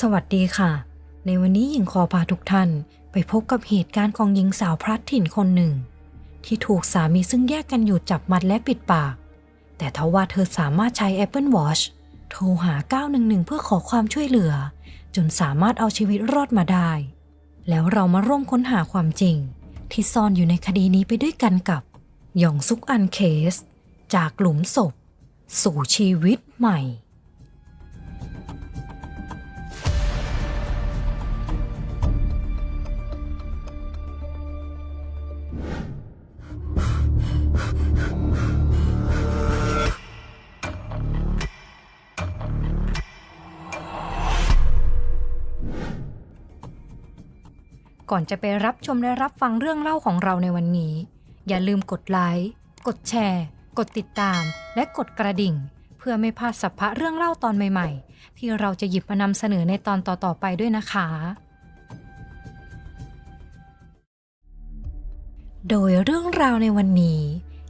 สวัสดีค่ะ ในวันนี้หญิงขอพาทุกท่านไปพบกับเหตุการณ์ของหญิงสาวพลัดถิ่นคนหนึ่ง ที่ถูกสามีซึ่งแยกกันอยู่จับมัดและปิดปาก แต่ทว่าเธอสามารถใช้ Apple Watch โทรหา 911 เพื่อขอความช่วยเหลือ จนสามารถเอาชีวิตรอดมาได้ แล้วเรามาร่วมค้นหาความจริง ที่ซ่อนอยู่ในคดีนี้ไปด้วยกันกับหยองซุกอันเคส จากหลุมศพ สู่ชีวิตใหม่ ก่อนจะไปรับชมและรับฟังเรื่องเล่าของเราในวันนี้ อย่าลืมกดไลค์กดแชร์ กดติดตาม และกดกระดิ่ง เพื่อไม่พลาดสัพพะเรื่องเล่าตอนใหม่ ๆ ที่เราจะหยิบมานำเสนอในตอนต่อๆไปด้วยนะคะ โดยเรื่องราวในวันนี้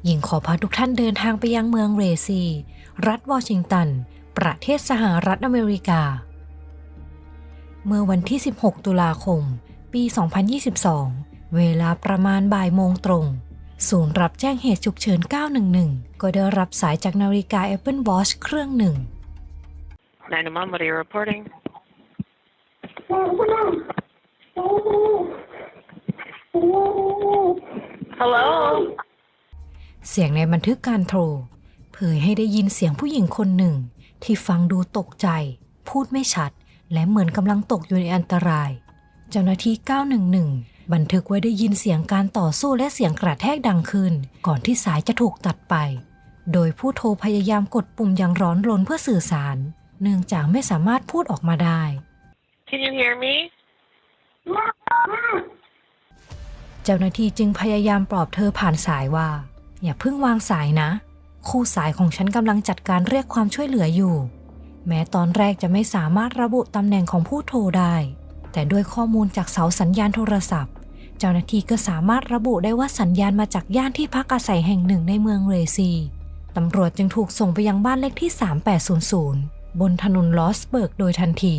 หญิงขอพาทุกท่านเดินทางไปยังเมืองเรซี รัฐวอชิงตัน ประเทศสหรัฐอเมริกา เมื่อวันที่ 16 ตุลาคม ปี 2022 เวลาประมาณบ่ายโมงตรง ศูนย์รับแจ้งเหตุฉุกเฉิน 911 ก็ได้รับสายจากนาฬิกา Apple Watch เครื่องหนึ่ง 911, what are you reporting? Hello? เสียงในบันทึกการโทร เผยให้ได้ยินเสียงผู้หญิงคนหนึ่ง ที่ฟังดูตกใจ พูดไม่ชัด และเหมือนกำลังตกอยู่ในอันตราย เจ้าหน้าที่ 911 บันทึกไว้ได้ยินเสียงการต่อสู้และเสียงกระแทกดังขึ้น ก่อนที่สายจะถูกตัดไป โดยผู้โทรพยายามกดปุ่มอย่างร้อนรนเพื่อสื่อสาร เนื่องจากไม่สามารถพูดออกมาได้ Can you hear me? เจ้าหน้าที่จึงพยายามปลอบเธอผ่านสายว่า อย่าเพิ่งวางสายนะ คู่สายของฉันกำลังจัดการเรียกความช่วยเหลืออยู่ แม้ตอนแรกจะไม่สามารถระบุตำแหน่งของผู้โทรได้ แต่ด้วยข้อมูลจากเสาสัญญาณโทรศัพท์ เจ้าหน้าที่ก็สามารถระบุได้ว่าสัญญาณมาจากย่านที่พักอาศัยแห่งหนึ่งในเมืองเรซีตำรวจจึงถูกส่งไปยังบ้านเลขที่ 3800 บนถนนลอสเบิร์กโดยทันที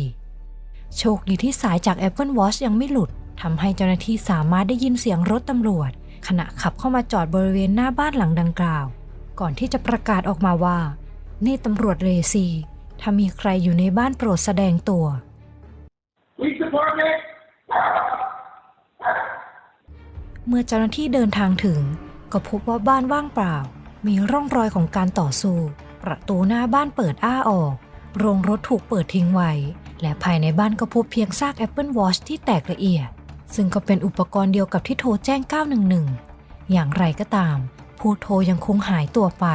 โชคดีที่สายจาก Apple Watch ยังไม่หลุดทำให้เจ้าหน้าที่สามารถได้ยินเสียงรถตำรวจ ขณะขับเข้ามาจอดบริเวณหน้าบ้านหลังดังกล่าว ก่อนที่จะประกาศออกมาว่า นี่ตำรวจเรซี ถ้ามีใครอยู่ในบ้านโปรดแสดงตัว เมื่อเจ้าหน้าที่เดินทางถึง ก็พบว่าบ้านว่างเปล่า มีร่องรอยของการต่อสู้ ประตูหน้าบ้านเปิดอ้าออก โรงรถถูกเปิดทิ้งไว้ และภายในบ้านก็พบเพียงซาก Apple Watch ที่แตกละเอียด ซึ่งก็เป็นอุปกรณ์เดียวกับที่โทรแจ้ง 911 อย่างไรก็ตาม ผู้โทรยังคงหายตัวไป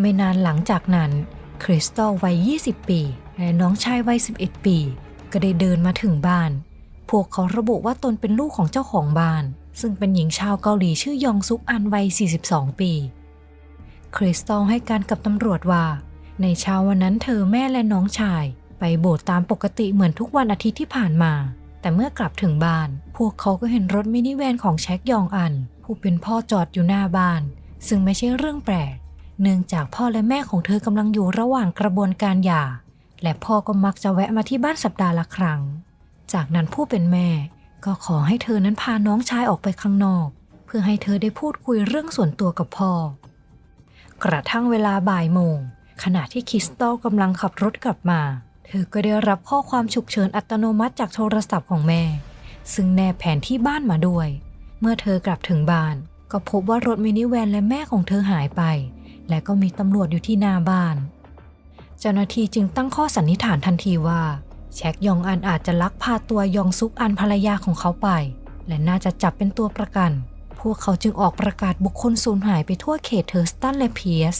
ไม่นานหลังจากนั้น คริสตัลวัย 20 ปี และน้องชายวัย 11 ปี ก็ได้เดินมาถึงบ้าน พวกเขาระบุว่าตนเป็นลูกของเจ้าของบ้าน ซึ่งเป็นหญิงชาวเกาหลีชื่อยองซุกอันวัย 42 ปี คริสตัลให้การกับตำรวจว่า ในเช้าวันนั้นเธอแม่และน้องชาย ไปโบสถ์ตามปกติเหมือนทุกวันอาทิตย์ที่ผ่านมา แต่เมื่อกลับถึงบ้าน พวกเขาก็เห็นรถมินิแวนของแช็กยองอัน ผู้เป็นพ่อจอดอยู่หน้าบ้าน ซึ่งไม่ใช่เรื่องแปลกเนื่องจากพ่อและแม่ของเธอกำลังอยู่ระหว่างกระบวนการหย่า และพ่อก็มักจะแวะมาที่บ้านสัปดาห์ละครั้ง จากนั้นผู้เป็นแม่ก็ขอให้เธอนั้นพาน้องชายออกไปข้างนอก เพื่อให้เธอได้พูดคุยเรื่องส่วนตัวกับพ่อ กระทั่งเวลาบ่ายโมง ขณะที่คริสตัลกำลังขับรถกลับมา เธอก็ได้รับข้อความฉุกเฉินอัตโนมัติจากโทรศัพท์ของแม่ ซึ่งแนบแผนที่บ้านมาด้วย เมื่อเธอกลับถึงบ้าน ก็พบว่ารถมินิแวนและแม่ของเธอหายไป และก็มีตำรวจอยู่ที่หน้าบ้าน เจ้าหน้าที่จึงตั้งข้อสันนิษฐานทันทีว่า แช็กยองอันอาจจะลักพาตัวยองซุกอันภรรยาของเขาไป และน่าจะจับเป็นตัวประกัน พวกเขาจึงออกประกาศบุคคลสูญหายไปทั่วเขตเทอร์สตันและเพียส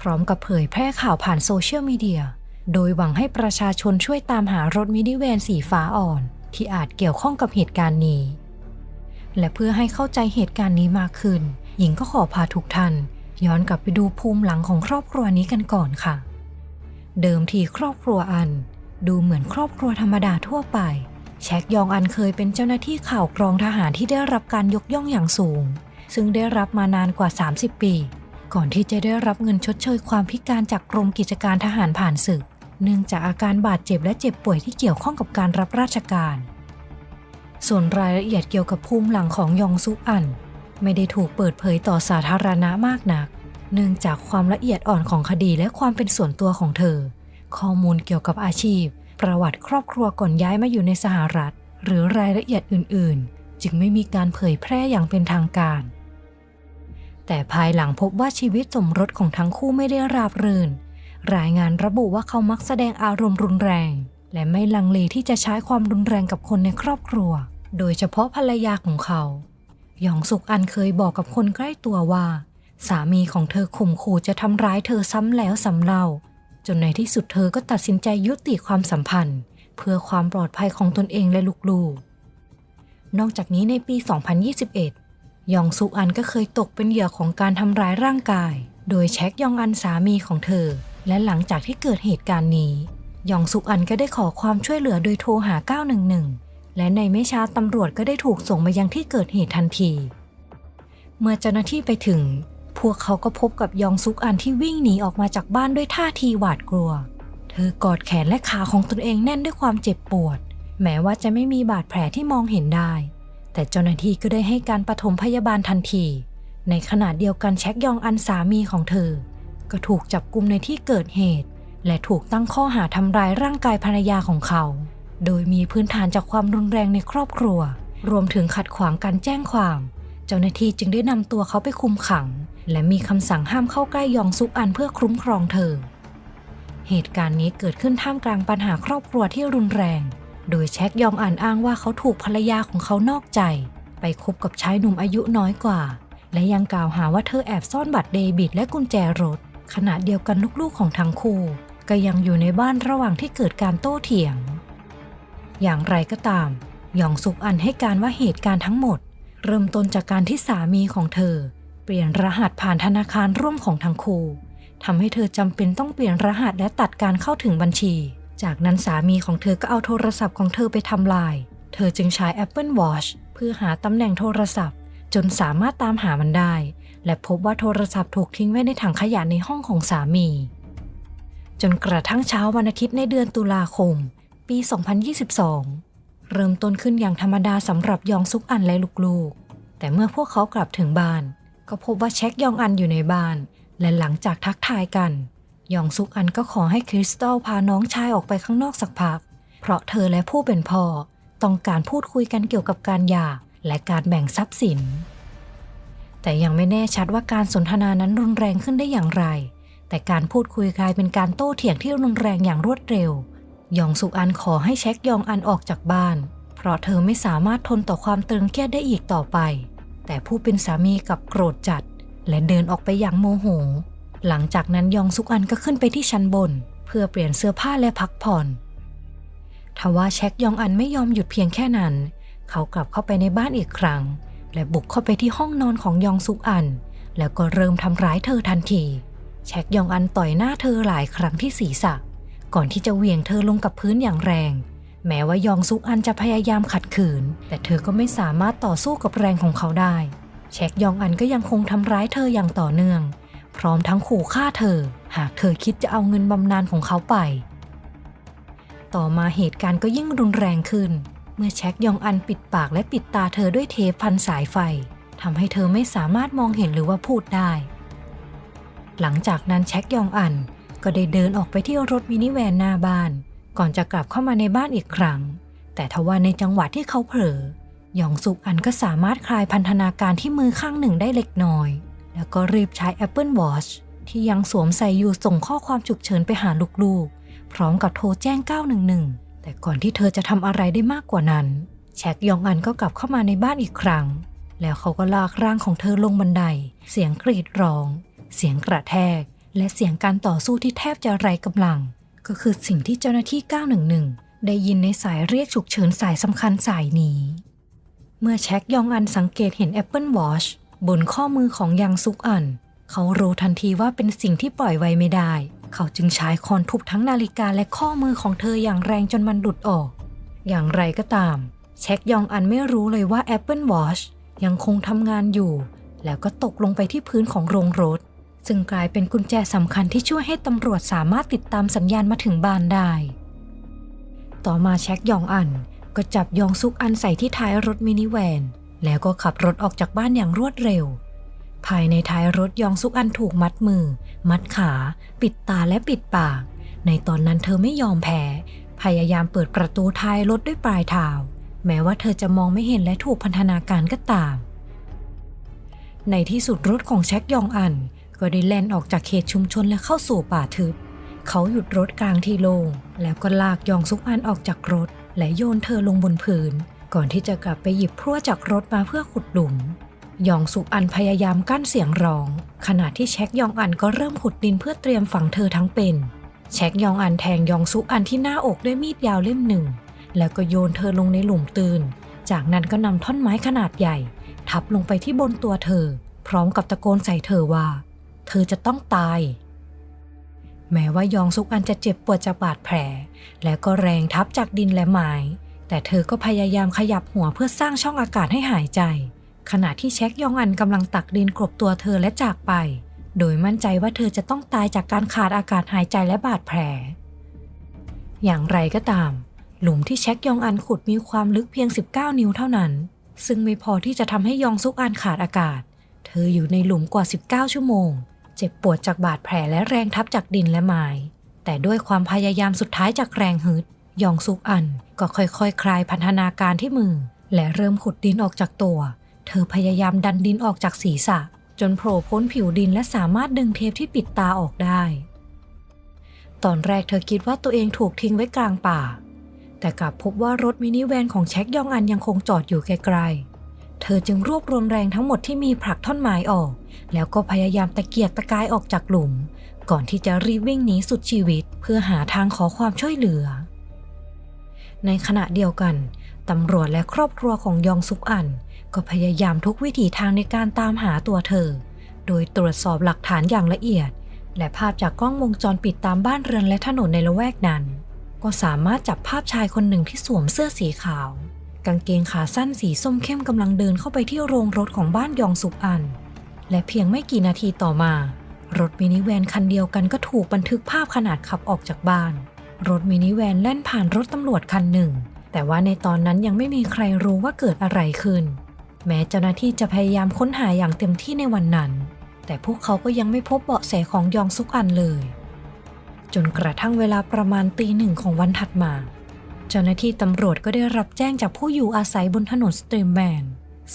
พร้อมกับเผยแพร่ข่าวผ่านโซเชียลมีเดีย โดยหวังให้ประชาชนช่วยตามหารถมินิแวนสีฟ้าอ่อน ที่อาจเกี่ยวข้องกับเหตุการณ์นี้ และเพื่อให้เข้าใจเหตุการณ์นี้มากขึ้น หญิงก็ขอพาทุกท่าน ย้อนกลับไปดูภูมิหลังของครอบครัวนี้กันก่อนค่ะ เดิมทีครอบครัวอัน ดูเหมือนครอบครัวธรรมดาทั่วไป แช็กยองอันเคยเป็นเจ้าหน้าที่ข่าวกรองทหารที่ได้รับการยกย่องอย่างสูง ซึ่งได้รับมานานกว่า 30 ปี ก่อนที่จะได้รับเงินชดเชยความพิการจากกรมกิจการทหารผ่านศึก เนื่องจากอาการบาดเจ็บและเจ็บป่วยที่เกี่ยวข้องกับการรับราชการ ส่วนรายละเอียดเกี่ยวกับภูมิหลังของยองซุอัน ไม่ได้ถูกเปิดเผยต่อสาธารณะมากนัก เนื่องจากความละเอียดอ่อนของคดีและความเป็นส่วนตัวของเธอ ข้อมูลเกี่ยวกับอาชีพ ประวัติครอบครัวก่อนย้ายมาอยู่ในสหรัฐ หรือรายละเอียดอื่น ๆ จึงไม่มีการเผยแพร่อย่างเป็นทางการ แต่ภายหลังพบว่าชีวิตสมรสของทั้งคู่ไม่ได้ราบรื่น รายงานระบุว่าเขามักแสดงอารมณ์รุนแรง และไม่ลังเลที่จะใช้ความรุนแรงกับคนในครอบครัว โดยเฉพาะภรรยาของเขาหยองสุกอันเคยบอกกับคนใกล้ตัวว่า สามีของเธอข่มขู่จะทำร้ายเธอซ้ำแล้วซ้ำเล่า จนในที่สุดเธอก็ตัดสินใจยุติความสัมพันธ์ เพื่อความปลอดภัยของตนเองและลูกๆ นอกจากนี้ในปี 2021 ยองซุกอันก็เคยตกเป็นเหยื่อของการทำร้ายร่างกาย โดยแช็คยองอันสามีของเธอ และหลังจากที่เกิดเหตุการณ์นี้ ยองซุกอันก็ได้ขอความช่วยเหลือโดยโทรหา 911 และในไม่ช้าตำรวจก็ได้ถูกส่งมายังที่เกิดเหตุทันที เมื่อเจ้าหน้าที่ไปถึง พวกเขาก็พบกับยองซุกอันที่วิ่งหนีออกมาจากบ้านด้วยท่าทีหวาดกลัว เธอกอดแขนและขาของตนเองแน่นด้วยความเจ็บปวด แม้ว่าจะไม่มีบาดแผลที่มองเห็นได้ แต่เจ้าหน้าที่ก็ได้ให้การปฐมพยาบาลทันที ในขณะเดียวกันแช็คยองอันสามีของเธอ ก็ถูกจับกุมในที่เกิดเหตุ และถูกตั้งข้อหาทำร้ายร่างกายภรรยาของเขา โดยมีพื้นฐานจากความรุนแรงในครอบครัว รวมถึงขัดขวางการแจ้งความ เจ้าหน้าที่จึงได้นำตัวเขาไปคุมขัง และมีคำสั่งห้ามเข้าใกล้ยองซุกอันเพื่อคุ้มครองเธอ เหตุการณ์นี้เกิดขึ้นท่ามกลางปัญหาครอบครัวที่รุนแรง โดยแช็คยองอันอ้างว่าเขาถูกภรรยาของเขานอกใจ ไปคบกับชายหนุ่มอายุน้อยกว่า และยังกล่าวหาว่าเธอแอบซ่อนบัตรเดบิตและกุญแจรถ ขณะเดียวกันลูกๆของทั้งคู่ ก็ยังอยู่ในบ้านระหว่างที่เกิดการโต้เถียง อย่างไรก็ตามยองซุกอันให้การว่าเหตุการณ์ทั้งหมด เริ่มต้นจากการที่สามีของเธอ เปลี่ยนรหัสผ่านธนาคารร่วมของทั้งคู่ทำให้เธอจำเป็นต้องเปลี่ยนรหัสและตัดการเข้าถึงบัญชี จากนั้นสามีของเธอก็เอาโทรศัพท์ของเธอไปทำลาย เธอจึงใช้ Apple Watch เพื่อหาตำแหน่งโทรศัพท์ จนสามารถตามหามันได้ และพบว่าโทรศัพท์ถูกทิ้งไว้ในถังขยะในห้องของสามี จนกระทั่งเช้าวันอาทิตย์ในเดือนตุลาคม ปี 2022 เริ่มต้นขึ้นอย่างธรรมดาสำหรับยองซุกอันและลูกๆ แต่เมื่อพวกเขากลับถึงบ้าน ก็พบว่าเช็คยองอันอยู่ในบ้าน และหลังจากทักทายกันยองซุกอันก็ขอให้คริสตัลพาน้องชายออกไปข้างนอกสักพัก เพราะเธอและผู้เป็นพ่อต้องการพูดคุยกันเกี่ยวกับการหย่าและการแบ่งทรัพย์สิน แต่ยังไม่แน่ชัดว่าการสนทนานั้นรุนแรงขึ้นได้อย่างไร แต่การพูดคุยกลายเป็นการโต้เถียงที่รุนแรงอย่างรวดเร็วยองสุกอันขอให้เช็คยองอันออกจากบ้าน เพราะเธอไม่สามารถทนต่อความตึงเครียดได้อีกต่อไป แต่ผู้เป็นสามีกลับโกรธจัด และเดินออกไปอย่างโมโห หลังจากนั้นยองซุกอันก็ขึ้นไปที่ชั้นบน เพื่อเปลี่ยนเสื้อผ้าและพักผ่อนทว่าเช็คยองอันไม่ยอมหยุดเพียงแค่นั้น เขากลับเข้าไปในบ้านอีกครั้ง และบุกเข้าไปที่ห้องนอนของยองซุกอัน แล้วก็เริ่มทำร้ายเธอทันที เช็คยองอันต่อยหน้าเธอหลายครั้งที่ศีรษะ ก่อนที่จะเหวี่ยงเธอลงกับพื้นอย่างแรง แม้ว่ายองซุกอันจะพยายามขัดขืน แต่เธอก็ไม่สามารถต่อสู้กับแรงของเขาได้ เช็คยองอันก็ยังคงทำร้ายเธออย่างต่อเนื่อง พร้อมทั้งขู่ฆ่าเธอ หากเธอคิดจะเอาเงินบำนาญของเขาไป ต่อมาเหตุการณ์ก็ยิ่งรุนแรงขึ้น เมื่อเช็คยองอันปิดปากและปิดตาเธอด้วยเทปพันสายไฟทำให้เธอไม่สามารถมองเห็นหรือว่าพูดได้ หลังจากนั้นเช็คยองอันก็ได้เดินออกไปที่รถมินิแวนหน้าบ้าน ก่อนจะกลับเข้ามาในบ้านอีกครั้ง แต่ทว่าในจังหวะที่เขาเผลอหยองสุกอันก็สามารถคลายพันธนาการที่มือข้างหนึ่งได้เล็กน้อย แล้วก็รีบใช้ Apple Watch ที่ยังสวมใส่อยู่ส่งข้อความฉุกเฉินไปหาลูกๆ พร้อมกับโทรแจ้ง 911 แต่ก่อนที่เธอจะทำอะไรได้มากกว่านั้น แชกยองอันก็กลับเข้ามาในบ้านอีกครั้ง แล้วเขาก็ลากร่างของเธอลงบันได เสียงกรีดร้อง เสียงกระแทก และเสียงการต่อสู้ที่แทบจะไร้กำลัง ก็คือสิ่งที่เจ้าหน้าที่ 911 ได้ยินในสายเรียกฉุกเฉินสายสำคัญสายนี้ เมื่อแช็กยองอันสังเกตเห็น Apple Watch บนข้อมือของยังซุกอัน เขารู้ทันทีว่าเป็นสิ่งที่ปล่อยไว้ไม่ได้ เขาจึงใช้คอนทุบทั้งนาฬิกาและข้อมือของเธออย่างแรงจนมันหลุดออก อย่างไรก็ตาม เช็คยองอันไม่รู้เลยว่า Apple Watch ยังคงทำงานอยู่ แล้วก็ตกลงไปที่พื้นของโรงรถ ซึ่งกลายเป็นกุญแจสำคัญที่ช่วยให้ตำรวจสามารถติดตามสัญญาณมาถึงบ้านได้ ต่อมาแช็กยองอันก็จับยองซุกอันใส่ที่ท้ายรถมินิแวน แล้วก็ขับรถออกจากบ้านอย่างรวดเร็ว ภายในท้ายรถยองซุกอันถูกมัดมือ มัดขา ปิดตาและปิดปาก ในตอนนั้นเธอไม่ยอมแพ้ พยายามเปิดประตูท้ายรถด้วยปลายเท้าแม้ว่าเธอจะมองไม่เห็นและถูกพันธนาการก็ตาม ในที่สุดรถของแช็กยองอัน ก็ได้แล่นออกจากเขตชุมชนและเข้าสู่ป่าทึบ เขาหยุดรถกลางที่โลง่งแล้วก็ลากยองซุกอันออกจากรถ และโยนเธอลงบนพื้น ก่อนที่จะกลับไปหยิบพรั่วจากรถมาเพื่อขุดหลุมยองซุกอันพยายามกั้นเสียงร้อง ขณะที่แช็กยองอันก็เริ่มขุดดินเพื่อเตรียมฝังเธอทั้งเป็นแช็กยองอันแทงยองซุกอันที่หน้าอกด้วยมีดยาวเล่มหนึ่ง แล้วก็โยนเธอลงในหลุมตื่น จากนั้นก็นำท่อนไม้ขนาดใหญ่ ทับลงไปที่บนตัวเธอ พร้อมกับตะโกนใส่เธอว่า เธอจะต้องตาย แม้ว่ายองซุกอันจะเจ็บปวดจากบาดแผล และก็แรงทับจากดินและไม้แต่เธอก็พยายามขยับหัวเพื่อสร้างช่องอากาศให้หายใจ ขณะที่เช็คยองอันกำลังตักดินกลบตัวเธอและจากไป โดยมั่นใจว่าเธอจะต้องตายจากการขาดอากาศหายใจและบาดแผล อย่างไรก็ตาม หลุมที่เช็คยองอันขุดมีความลึกเพียง 19 นิ้วเท่านั้น ซึ่งไม่พอที่จะทำให้ยองซุกอันขาดอากาศ เธออยู่ในหลุมกว่า 19 ชั่วโมง จ็บปวดจากบาดแผลและแรงทับจากดินและไม้แต่ด้วยความพยายามสุดท้ายจากแรงฮึดยองซุกอันก็ค่อยๆคคลายพันธนาการที่มือ และเริ่มขุดดินออกจากตัว เธอพยายามดันดินออกจากศีรษะ จนโผล่พ้นผิวดินและสามารถดึงเทปที่ปิดตาออกได้ ตอนแรกเธอคิดว่าตัวเองถูกทิ้งไว้กลางป่า แต่กลับพบว่ารถมินิแวนของแช็กยองอันยังคงจอดอยู่ไกลๆ เธอจึงรวบรวมแรงทั้งหมดที่มีผลักท่อนไม้ออก แล้วก็พยายามตะเกียกตะกายออกจากหลุม ก่อนที่จะรีบวิ่งหนีสุดชีวิต เพื่อหาทางขอความช่วยเหลือ ในขณะเดียวกันตำรวจและครอบครัวของยองซุกอัน ก็พยายามทุกวิถีทางในการตามหาตัวเธอ โดยตรวจสอบหลักฐานอย่างละเอียด และภาพจากกล้องวงจรปิดตามบ้านเรือนและถนนในละแวกนั้น ก็สามารถจับภาพชายคนหนึ่งที่สวมเสื้อสีขาว กางเกงขาสั้นสีส้มเข้มกำลังเดินเข้าไปที่โรงรถของบ้านยองสุกอัน และเพียงไม่กี่นาทีต่อมา รถมินิแวนคันเดียวกันก็ถูกบันทึกภาพขนาดขับออกจากบ้าน รถมินิแวนแล่นผ่านรถตำรวจคันหนึ่ง แต่ว่าในตอนนั้นยังไม่มีใครรู้ว่าเกิดอะไรขึ้น แม้เจ้าหน้าที่จะพยายามค้นหาอย่างเต็มที่ในวันนั้น แต่พวกเขาก็ยังไม่พบเบาะแสของยองซุกอันเลย จนกระทั่งเวลาประมาณตีหนึ่งของวันถัดมา เจ้าหน้าที่ตำรวจก็ได้รับแจ้งจากผู้อยู่อาศัยบนถนนสตรีมแมน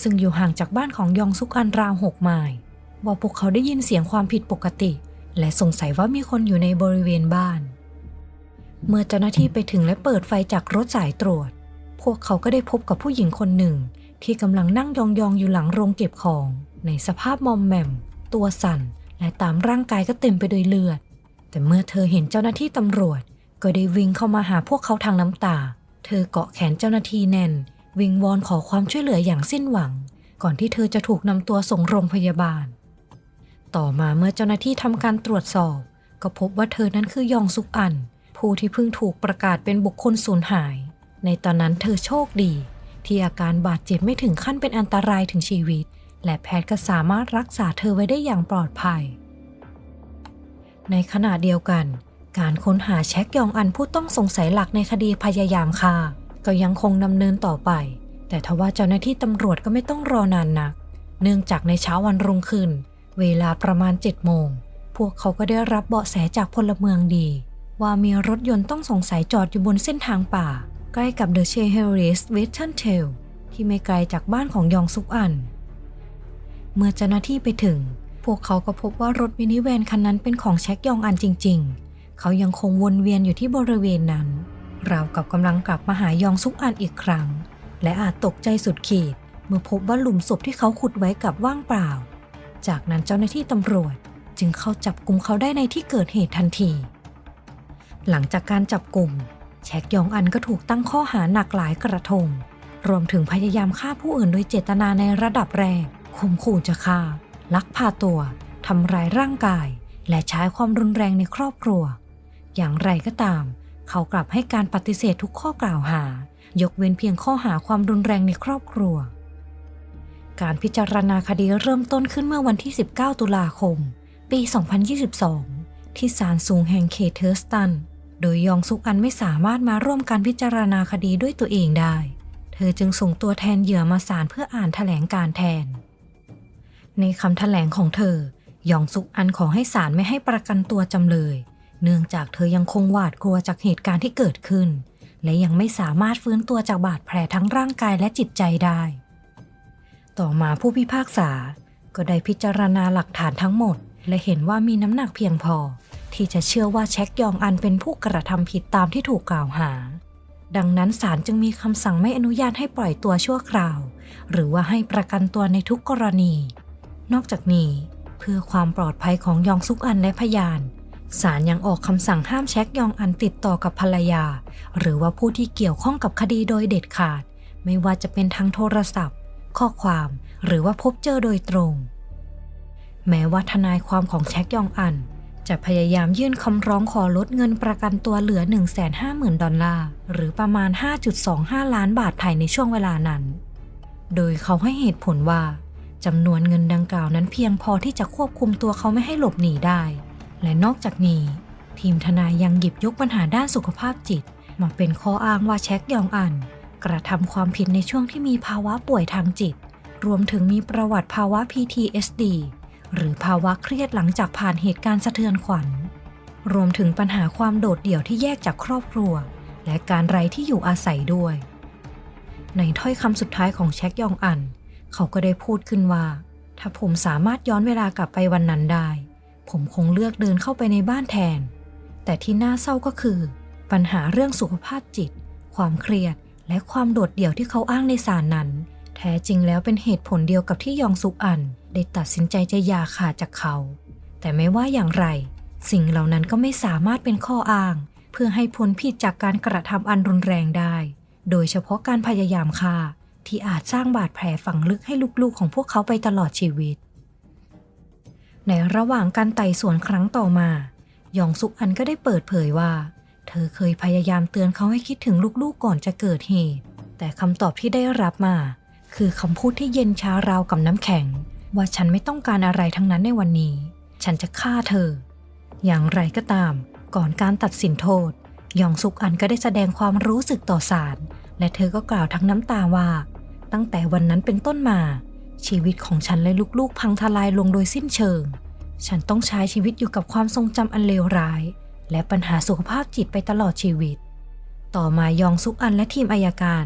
ซึ่งอยู่ห่างจากบ้านของยองซุกอันราวหกไมล์ ว่าพวกเขาได้ยินเสียงความผิดปกติ และสงสัยว่ามีคนอยู่ในบริเวณบ้าน เมื่อเจ้าหน้าที่ไปถึงและเปิดไฟจากรถสายตรวจ พวกเขาก็ได้พบกับผู้หญิงคนหนึ่ง ที่กำลังนั่งยองๆอยู่หลังโรงเก็บของ ในสภาพมอมแมม ตัวสั่น และตามร่างกายก็เต็มไปด้วยเลือด แต่เมื่อเธอเห็นเจ้าหน้าที่ตำรวจ ก็ได้วิ่งเข้ามาหาพวกเขาทางน้ำตา เธอเกาะแขนเจ้าหน้าที่แน่น วิงวอนขอความช่วยเหลืออย่างสิ้นหวัง ก่อนที่เธอจะถูกนำตัวส่งโรงพยาบาล ต่อมาเมื่อเจ้าหน้าที่ทำการตรวจสอบ ก็พบว่าเธอนั้นคือยองซุกอัน ผู้ที่เพิ่งถูกประกาศเป็นบุคคลสูญหาย ในตอนนั้นเธอโชคดี ที่อาการบาดเจ็บไม่ถึงขั้นเป็นอันตรายถึงชีวิต และแพทย์ก็สามารถรักษาเธอไว้ได้อย่างปลอดภัย ในขณะเดียวกัน การค้นหาแช็กยองอันผู้ต้องสงสัยหลักในคดีพยายามฆ่าก็ยังคงดำเนินต่อไป แต่ทว่าเจ้าหน้าที่ตำรวจก็ไม่ต้องรอนานนัก เนื่องจากในเช้าวันรุ่งขึ้น เวลาประมาณ7โมง พวกเขาก็ได้รับเบาะแสจากพลเมืองดี ว่ามีรถยนต์ต้องสงสัยจอดอยู่บนเส้นทางป่า ใกล้กับเดอะเชเฮริสเวสเทิร์นเทลที่ไม่ไกลจากบ้านของยองซุกอัน เมื่อเจ้าหน้าที่ไปถึง พวกเขาก็พบว่ารถมินิแวนคันนั้นเป็นของแช็กยองอันจริง ๆ เขายังคงวนเวียนอยู่ที่บริเวณนั้นราวกับกำลังกลับมาหายองซุกอันอีกครั้ง และอาจตกใจสุดขีด เมื่อพบว่าหลุมศพที่เขาขุดไว้กับว่างเปล่า จากนั้นเจ้าหน้าที่ตำรวจจึงเข้าจับกลุ่มเขาได้ในที่เกิดเหตุทันที หลังจากการจับกลุ่มแช็กยองอันก็ถูกตั้งข้อหาหนักหลายกระทง รวมถึงพยายามฆ่าผู้อื่นโดยเจตนาในระดับแรกข่มขู่จะฆ่า ลักพาตัว ทำร้ายร่างกาย และใช้ความรุนแรงในครอบครัว อย่างไรก็ตาม เขากลับให้การปฏิเสธทุกข้อกล่าวหา ยกเว้นเพียงข้อหาความรุนแรงในครอบครัว การพิจารณาคดีเริ่มต้นขึ้นเมื่อวันที่ 19 ตุลาคม ปี 2022 ที่ศาลสูงแห่งเขตเทอร์สตัน โดยยองซุกอันไม่สามารถมาร่วมการพิจารณาคดีด้วยตัวเองได้ เธอจึงส่งตัวแทนเหยื่อมาศาลเพื่ออ่านแถลงการแทน ในคำแถลงของเธอยองซุกอันขอให้ศาลไม่ให้ประกันตัวจำเลย เนื่องจากเธอยังคงหวาดกลัวจากเหตุการณ์ที่เกิดขึ้น และยังไม่สามารถฟื้นตัวจากบาดแผลทั้งร่างกายและจิตใจได้ ต่อมาผู้พิพากษา ก็ได้พิจารณาหลักฐานทั้งหมด และเห็นว่ามีน้ำหนักเพียงพอ ที่จะเชื่อว่าแช็กยองอันเป็นผู้กระทำผิดตามที่ถูกกล่าวหา ดังนั้นศาลจึงมีคำสั่งไม่อนุญาตให้ปล่อยตัวชั่วคราว หรือว่าให้ประกันตัวในทุกกรณี นอกจากนี้ เพื่อความปลอดภัยของยองซุกอันและพยานศาลยังออกคำสั่งห้ามแช็กยองอันติดต่อกับภรรยา หรือว่าผู้ที่เกี่ยวข้องกับคดีโดยเด็ดขาด ไม่ว่าจะเป็นทางโทรศัพท์ ข้อความ หรือว่าพบเจอโดยตรง แม้ว่าทนายความของแช็กยองอัน จะพยายามยื่นคำร้องขอลดเงินประกันตัวเหลือ 150,000 ดอลลาร์ หรือประมาณ 5.25 ล้านบาทภายในช่วงเวลานั้น โดยเขาให้เหตุผลว่าจำนวนเงินดังกล่าวนั้นเพียงพอที่จะควบคุมตัวเขาไม่ให้หลบหนีได้ และนอกจากนี้ ทีมทนายยังหยิบยกปัญหาด้านสุขภาพจิต มาเป็นข้ออ้างว่าแช็กยองอัน กระทำความผิดในช่วงที่มีภาวะป่วยทางจิต รวมถึงมีประวัติภาวะ PTSD หรือภาวะเครียดหลังจากผ่านเหตุการณ์สะเทือนขวัญ รวมถึงปัญหาความโดดเดี่ยวที่แยกจากครอบครัว และการไร้ที่อยู่อาศัยด้วย ในถ้อยคำสุดท้ายของแช็กยองอัน เขาก็ได้พูดขึ้นว่า ถ้าผมสามารถย้อนเวลากลับไปวันนั้นได้ ผมคงเลือกเดินเข้าไปในบ้านแทน แต่ที่น่าเศร้าก็คือ ปัญหาเรื่องสุขภาพจิต ความเครียด และความโดดเดี่ยวที่เขาอ้างในศาลนั้น แท้จริงแล้วเป็นเหตุผลเดียวกับที่ยองซุกอัน ได้ตัดสินใจจะหย่าขาดจากเขา แต่ไม่ว่าอย่างไร สิ่งเหล่านั้นก็ไม่สามารถเป็นข้ออ้าง เพื่อให้พ้นผิดจากการกระทำอันรุนแรงได้ โดยเฉพาะการพยายามฆ่าที่อาจสร้างบาดแผลฝังลึกให้ลูกๆของพวกเขาไปตลอดชีวิต ในระหว่างการไต่สวนครั้งต่อมา ยองซุกอันก็ได้เปิดเผยว่า เธอเคยพยายามเตือนเขาให้คิดถึงลูกๆก่อนจะเกิดเหตุ แต่คำตอบที่ได้รับมา คือคำพูดที่เย็นชาราวกับน้ำแข็ง ว่าฉันไม่ต้องการอะไรทั้งนั้นในวันนี้ ฉันจะฆ่าเธอ อย่างไรก็ตาม ก่อนการตัดสินโทษ ยองซุกอันก็ได้แสดงความรู้สึกต่อศาลและเธอก็กล่าวทั้งน้ำตาว่า ตั้งแต่วันนั้นเป็นต้นมา ชีวิตของฉันและลูกๆ พังทลายลงโดยสิ้นเชิง ฉันต้องใช้ชีวิตอยู่กับความทรงจำอันเลวร้าย และปัญหาสุขภาพจิตไปตลอดชีวิต ต่อมายองซุกอันและทีมอายการ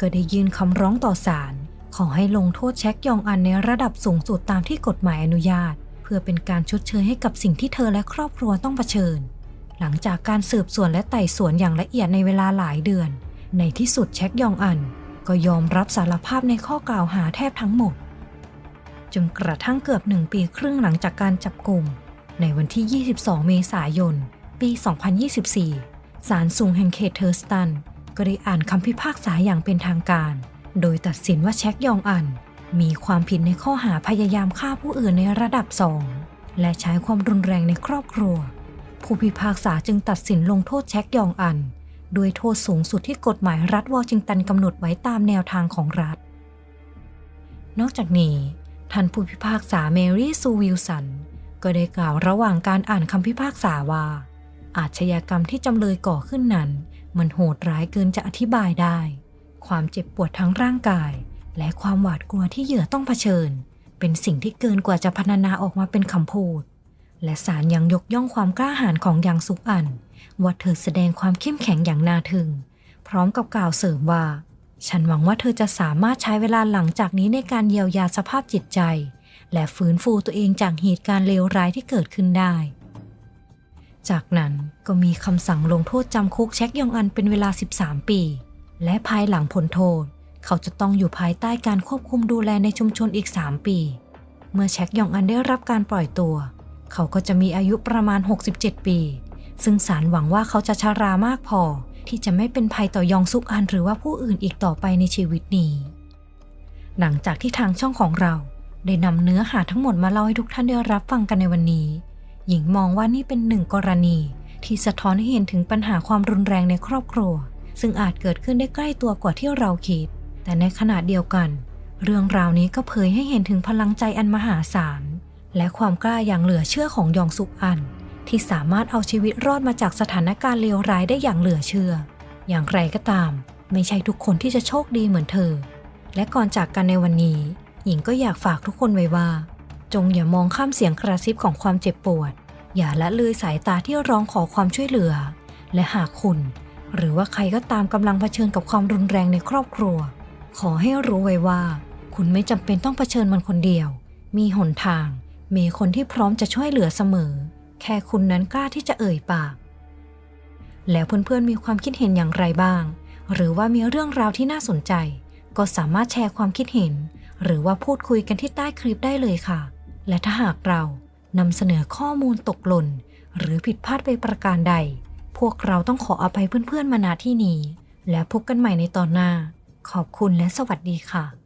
ก็ได้ยื่นคำร้องต่อศาลขอให้ลงโทษแช็กยองอันในระดับสูงสุดตามที่กฎหมายอนุญาต เพื่อเป็นการชดเชยให้กับสิ่งที่เธอและครอบครัวต้องเผชิญ หลังจากการสืบสวนและไต่สวนอย่างละเอียดในเวลาหลายเดือน ในที่สุดแช็กยองอัน ก็ยอมรับสารภาพในข้อกล่าวหาแทบทั้งหมดจนกระทั่งเกือบหนึ่งปีครึ่งหลังจากการจับกลุ่มในวันที่ 22 เมษายน ปี 2024 ศาลสูงแห่งเขตเทอร์สตัน ก็ได้อ่านคำพิพากษาอย่างเป็นทางการ โดยตัดสินว่าแช็กยองอัน มีความผิดในข้อหาพยายามฆ่าผู้อื่นในระดับสอง และใช้ความรุนแรงในครอบครัว ผู้พิพากษาจึงตัดสินลงโทษแช็กยองอัน ด้วยโทษสูงสุดที่กฎหมายรัฐวอชิงตันกำหนดไว้ตามแนวทางของรัฐ นอกจากนี้ ท่านผู้พิพากษาเมรี่ซูวิลสันก็ได้กล่าวระหว่างการอ่านคำพิพากษาว่า อาชญากรรมที่จำเลยก่อขึ้นนั้น มันโหดร้ายเกินจะอธิบายได้ ความเจ็บปวดทั้งร่างกาย และความหวาดกลัวที่เหยื่อต้องเผชิญ เป็นสิ่งที่เกินกว่าจะพรรณนาออกมาเป็นคำพูด และศาลยังยกย่องความกล้าหาญของยางซุกอัน ว่าเธอแสดงความเข้มแข็งอย่างน่าทึ่ง พร้อมกับกล่าวเสริมว่า ฉันหวังว่าเธอจะสามารถใช้เวลาหลังจากนี้ในการเยียวยาสภาพจิตใจ และฟื้นฟูตัวเองจากเหตุการณ์เลวร้ายที่เกิดขึ้นได้ จากนั้นก็มีคำสั่งลงโทษจำคุกแช็กยองอันเป็นเวลา 13 ปี และภายหลังพ้นโทษ เขาจะต้องอยู่ภายใต้การควบคุมดูแลในชุมชนอีก 3 ปี เมื่อแช็กยองอันได้รับการปล่อยตัว เขาก็จะมีอายุประมาณ 67 ปี ซึ่งศาลหวังว่าเขาจะชารามากพอ ที่จะไม่เป็นภัยต่อยองซุกอันหรือว่าผู้อื่นอีกต่อไปในชีวิตนี้ หลังจากที่ทางช่องของเราได้นำเนื้อหาทั้งหมดมาเล่าให้ทุกท่านได้รับฟังกันในวันนี้ หญิงมองว่านี่เป็นหนึ่งกรณี ที่สะท้อนให้เห็นถึงปัญหาความรุนแรงในครอบครัว ซึ่งอาจเกิดขึ้นได้ใกล้ตัวกว่าที่เราคิด แต่ในขณะเดียวกัน เรื่องราวนี้ก็เผยให้เห็นถึงพลังใจอันมหาศาล และความกล้าอย่างเหลือเชื่อของยองซุกอัน ที่สามารถเอาชีวิตรอดมาจากสถานการณ์เลวร้ายได้อย่างเหลือเชื่อ อย่างไรก็ตาม ไม่ใช่ทุกคนที่จะโชคดีเหมือนเธอ และก่อนจากกันในวันนี้ หญิงก็อยากฝากทุกคนไว้ว่าจงอย่ามองข้ามเสียงกระซิบของความเจ็บปวด อย่าละเลยสายตาที่ร้องขอความช่วยเหลือ และหากคุณ หรือว่าใครก็ตามกำลังเผชิญกับความรุนแรงในครอบครัว ขอให้รู้ไว้ว่า คุณไม่จำเป็นต้องเผชิญมันคนเดียว มีหนทาง มีคนที่พร้อมจะช่วยเหลือเสมอ แค่คุณนั้นกล้าที่จะเอ่ยปาก แล้วเพื่อนๆมีความคิดเห็นอย่างไรบ้าง หรือว่ามีเรื่องราวที่น่าสนใจ ก็สามารถแชร์ความคิดเห็น หรือว่าพูดคุยกันที่ใต้คลิปได้เลยค่ะ และถ้าหากเรา นำเสนอข้อมูลตกหล่น หรือผิดพลาดไปประการใด พวกเราต้องขออภัยเพื่อนๆมาณที่นี้ และพบกันใหม่ในตอนหน้า ขอบคุณและสวัสดีค่ะ